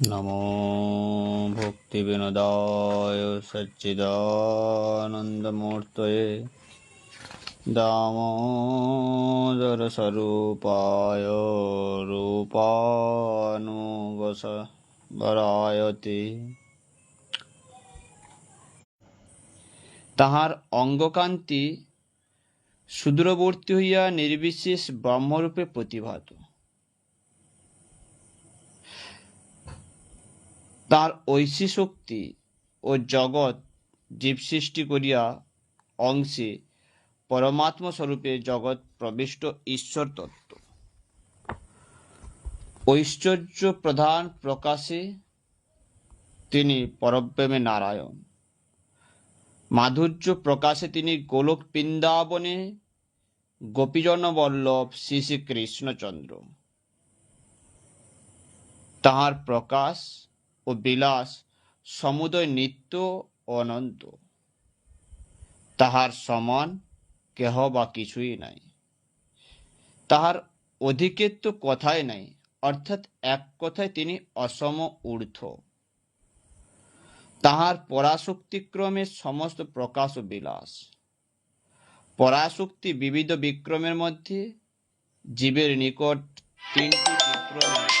নমো ভক্তিবিনোদায় সচ্চিদানন্দমূর্তয়ে দামোদরস্বরূপায় রূপানুগসবরায়তে তাহার অঙ্গকান্তি সুদূরবর্তী হইয়া নির্বিশেষ ব্রহ্মরূপে প্রতিভাত। তার ঐশী শক্তি ও জগৎ জীব সৃষ্টি করিয়া অংশে পরমাত্মা স্বরূপে জগৎ প্রবিষ্ট ঈশ্বর তত্ত্ব ঐশ্বর্য প্রধান প্রকাশে তিনি পরব্রেমে নারায়ণ। মাধুর্য প্রকাশে তিনি গোলক বৃন্দাবনে গোপীজন বল্লভ শ্রী শ্রী কৃষ্ণচন্দ্র। তাহার প্রকাশ ও বিলাস, সমুদয় নিত্য অনন্ত। তাহার সমান কেহ বা কিছুই নাই। তাহার অধিকের তো কথাই নাই, অর্থাৎ এক কথায় তিনি অসম ঊর্ধ্ব। তাহার পরাশক্তিক্রমে সমস্ত প্রকাশ ও বিলাস। পরাশক্তি বিবিধ বিক্রমের মধ্যে, জীবের নিকট তিনটি বিক্রমে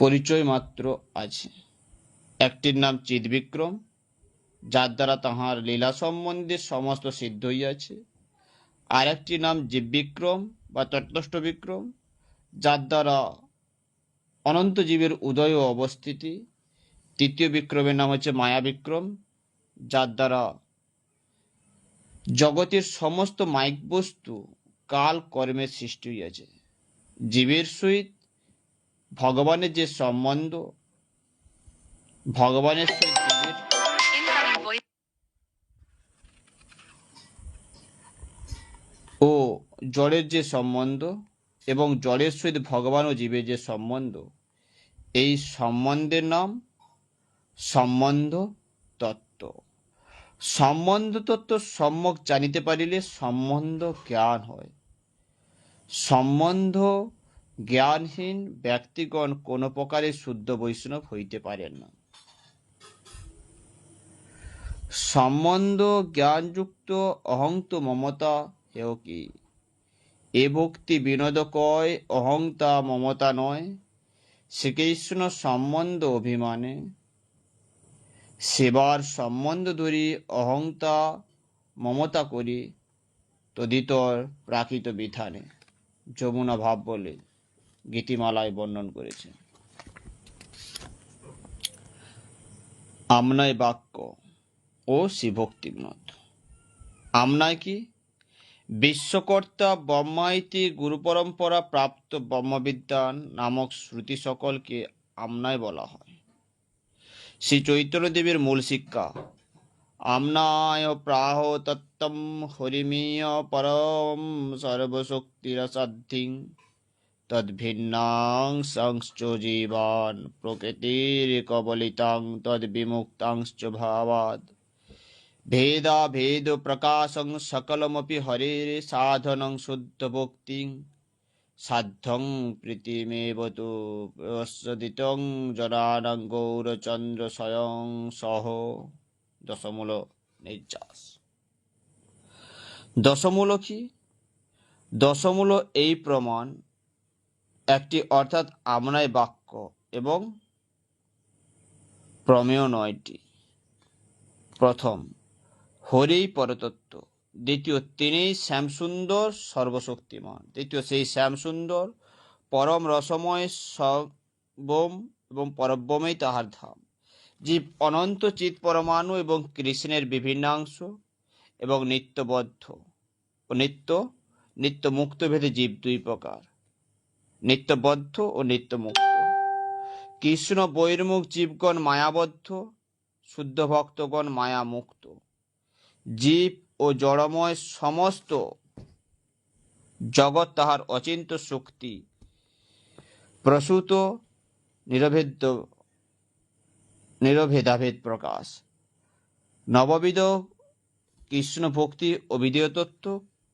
পরিচয় মাত্র আছে। একটির নাম চিদবিক্রম, যার দ্বারা তাহার লীলা সম্বন্ধে সমস্ত সিদ্ধ হইয়াছে আর একটি নাম জীববিক্রম বা তত্ত্বষ্ট বিক্রম যার দ্বারা অনন্ত জীবের উদয় ও অবস্থিতি। তৃতীয় বিক্রমের নাম হচ্ছে মায়া বিক্রম যার দ্বারা জগতের সমস্ত মাইক বস্তু কাল কর্মের সৃষ্টি হইয়াছে। জীবের সহিত ভগবানের যে সম্বন্ধ, ভগবানের. ও জড়ের যে সম্বন্ধ এবং জড়ের সহিত ভগবান ও জীবের যে সম্বন্ধ, এই সম্বন্ধের নাম সম্বন্ধ তত্ত্ব সম্বন্ধ তত্ত্ব সম্যক জানিতে পারিলে সম্বন্ধ জ্ঞান হয় সম্বন্ধ জ্ঞানহীন ব্যক্তিগণ কোনো প্রকারে শুদ্ধ বৈষ্ণব হইতে পারেন না। সম্বন্ধ জ্ঞানযুক্ত অহংত মমতা হেও কি? এ ভক্তি বিনোদ কয় অহংতা মমতা নয়। শ্রীকৃষ্ণ সম্বন্ধ অভিমানে। সেবার সম্বন্ধ ধরি অহংতা মমতা করি, তদিতর প্রাকৃত বিধানে। যমুনা ভাব বলে। গীতিমালায় বর্ণন করেছে। আমনায় বাক্য ও শিভক্তি বিনোদ আমনায় কি? বিশ্বকর্তা ব্রহ্মাইতি গুরু পরম্পরা প্রাপ্ত ব্রহ্মবিদ্যান নামক শ্রুতি সকলকে আমনায় বলা হয়। শ্রী চৈতন্যদেবের মূল শিক্ষা, আমনায় প্রাহ তত্তম হরিমীয় পরম সর্বশক্তিরসাধ্যিং তদ্ভিন্নাং সংশ্চ জীবান প্রকৃতির কবলিতাং তদ্বিমুক্তাংশ্চ ভাবাদ ভেদা ভেদ প্রকাশং সকলমপি হরের সাধনং শুদ্ধ ভক্তিং সাধ্যং প্রীতিমেব তু প্রসদিতং জনানং গৌরচন্দ্র স্বয়ং সহ দশমূল নির্যাস দশমূল কি দশমূল এই প্রমাণ একটি অর্থাৎ আমনায় বাক্য এবং প্রমেয় নয়টি। প্রথম হরি পরতত্ত্ব। দ্বিতীয় তিনি শ্যামসুন্দর সর্বশক্তিমান। দ্বিতীয় সেই শ্যামসুন্দর পরম রসময় সবম এবং পরব্রমেই তাহার ধাম। জীব অনন্ত চিৎ পরমাণু এবং কৃষ্ণের বিভিন্নাংশ এবং নিত্যবদ্ধ ও নিত্য নিত্য মুক্তভেদে জীব দুই প্রকার। নিত্যবদ্ধ ও নিত্যমুক্ত। কৃষ্ণ বৈর্মুখ জীবগণ মায়াবদ্ধ, শুদ্ধ ভক্তগণ মায়া মুক্ত জীব ও জড়ময় সমস্ত জগৎ তাহার অচিন্ত শক্তি, প্রসূত, নিরভেদ্য, নিরভেদাভেদ প্রকাশ। নববিধ কৃষ্ণ ভক্তি ও বিদেয় তত্ত্ব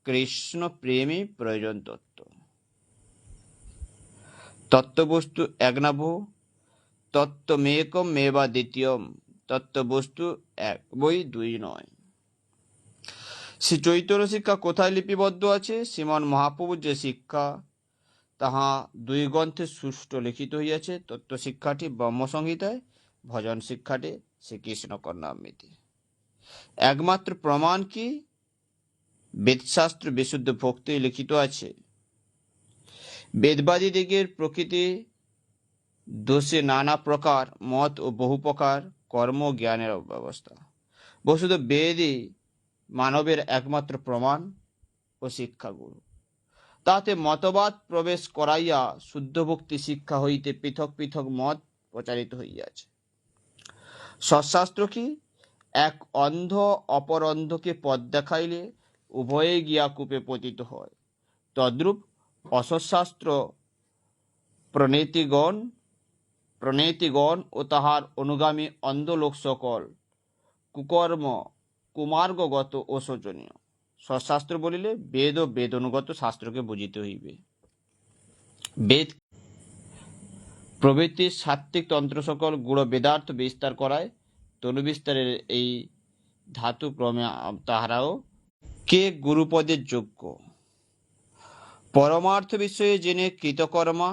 কৃষ্ণ প্রেমী প্রয়োজন তত্ত্ব। তত্ত্ববস্তু এক না বহু তত্ত্বমেকম মেবা দ্বিতীয়ম, তত্ত্ববস্তু এক বই দুই নয়। শ্রী চৈতন্য শিক্ষা কোথায় লিপিবদ্ধ আছে? শ্রীমন মহাপ্রভুর যে শিক্ষা, তাহা দুই গ্রন্থে সুষ্ঠু লিখিত হইয়াছে। তত্ত্ব শিক্ষাটি ব্রহ্মসংহিতায়, ভজন শিক্ষাটি শ্রীকৃষ্ণ কর্ণামৃতি একমাত্র প্রমাণ কি? বেদশাস্ত্র বিশুদ্ধ ভক্তি লিখিত আছে। বেদবাদী দিগের প্রকৃতি দোষে নানা প্রকার মত ও বহু প্রকার কর্ম জ্ঞানের ব্যবস্থা বস্তুত বেদই মানবের একমাত্র প্রমাণ ও শিক্ষাগুরু। তাতে মতবাদ প্রবেশ করাইয়া শুদ্ধ ভক্তি শিক্ষা হইতে পৃথক পৃথক মত প্রচারিত হইয়াছে। সৎশাস্ত্র কি? এক অন্ধ অপর অন্ধকে পথ দেখাইলে উভয়ে গিয়া কূপে পতিত হয়। তদ্রূপ অসৎশাস্ত্র প্রণীতিগণ প্রণীতিগণ ও তাহার অনুগামী অন্ধ লোক সকল কুকর্ম, কুমার্গগত ও শোচনীয়। সৎশাস্ত্র বলিলে বেদ ও বেদ অনুগত শাস্ত্রকে বুঝিতে হইবে। বেদ প্রভৃতি সাত্ত্বিক তন্ত্র সকল গুড় বেদার্থ বিস্তার করায়, তনু বিস্তারের এই ধাতু ক্রমে তাহারাও কে গুরুপদের যোগ্য? পরমার্থ বিষয়ে জেনে কৃতকর্মা,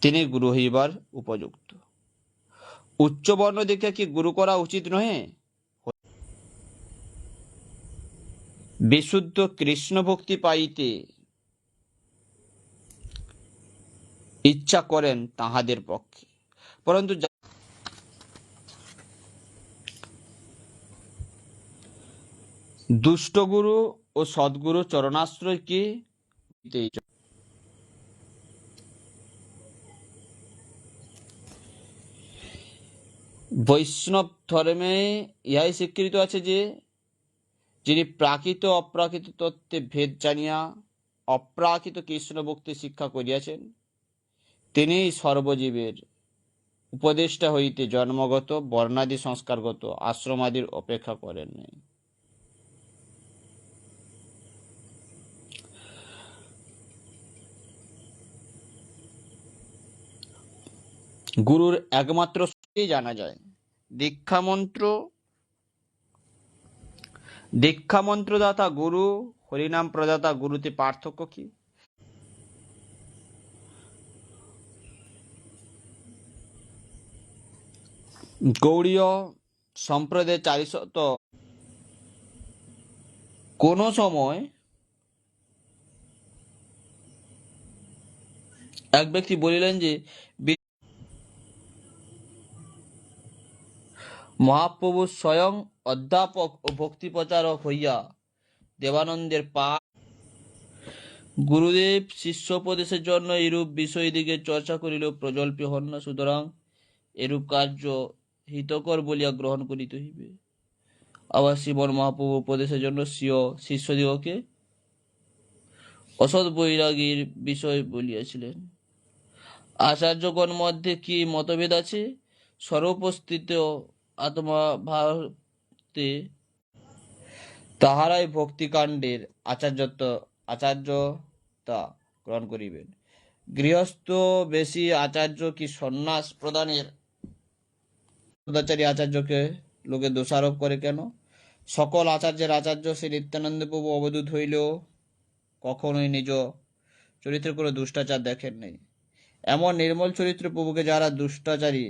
তিনি গুরু হইবার উপযুক্ত। উচ্চ বর্ণ দেখে কি গুরু করা উচিত নহে? বিশুদ্ধ কৃষ্ণ ভক্তি পাইতে ইচ্ছা করেন তাহাদের পক্ষে। পরন্তু যা- দুষ্ট গুরু ও সদ্গুরু চরণাশ্রয় কি? বৈষ্ণব ধর্মে ইহাই স্বীকৃত আছে যে, যিনি প্রাকৃত অপ্রাকৃত তত্ত্বে ভেদ জানিয়া অপ্রাকৃত কৃষ্ণ ভক্তি শিক্ষা করিয়াছেন তিনিই সর্বজীবের উপদেষ্টা হইতে জন্মগত, বর্ণাদি, সংস্কারগত, আশ্রমাদির অপেক্ষা করেন নাই গুরুর একমাত্র জানা যায়। দীক্ষা মন্ত্র দীক্ষা মন্ত্রদাতা গুরু, হরিনাম প্রদাতা গুরুতে পার্থক্য কি? গৌড়ীয় সম্প্রদায় চারিশত কোন সময় এক ব্যক্তি বলিলেন যে বি- মহাপ্রভু স্বয়ং অধ্যাপক ও ভক্তি প্রচারক হইয়া দেবানন্দের পা গুরুদেব শিষ্য উপদেশের জন্য এরূপ বিষয় দিকে চর্চা করিলেও প্রজল্পী হন না। সুতরাং এরূপ কার্য হিতকর বলিয়া গ্রহণ করিতে হইবে। আবার শ্রীমন মহাপ্রভু উপদেশের জন্য স্বীয় শিষ্যদিগকে অসৎ বৈরাগীর বিষয় বলিয়াছিলেন। আচার্যগণ মধ্যে কি মতভেদ আছে? সর্বোপস্থিত আত্মা ভারতে তাহারাই ভক্তিকাণ্ডের আচার্যত্ব, আচার্যতা গ্রহণ করিবেন। গৃহস্থ বেশি আচার্য কি সন্ন্যাস প্রদানের? সদাচারী আচার্যকে লোকে দোষারোপ করে কেন? সকল আচার্যের আচার্য শ্রী নিত্যানন্দ প্রভু অবদূত হইলেও কখনোই নিজ চরিত্রে কোনো দুষ্টাচার দেখেন নাই এমন নির্মল চরিত্র প্রভুকে যারা দুষ্টাচারী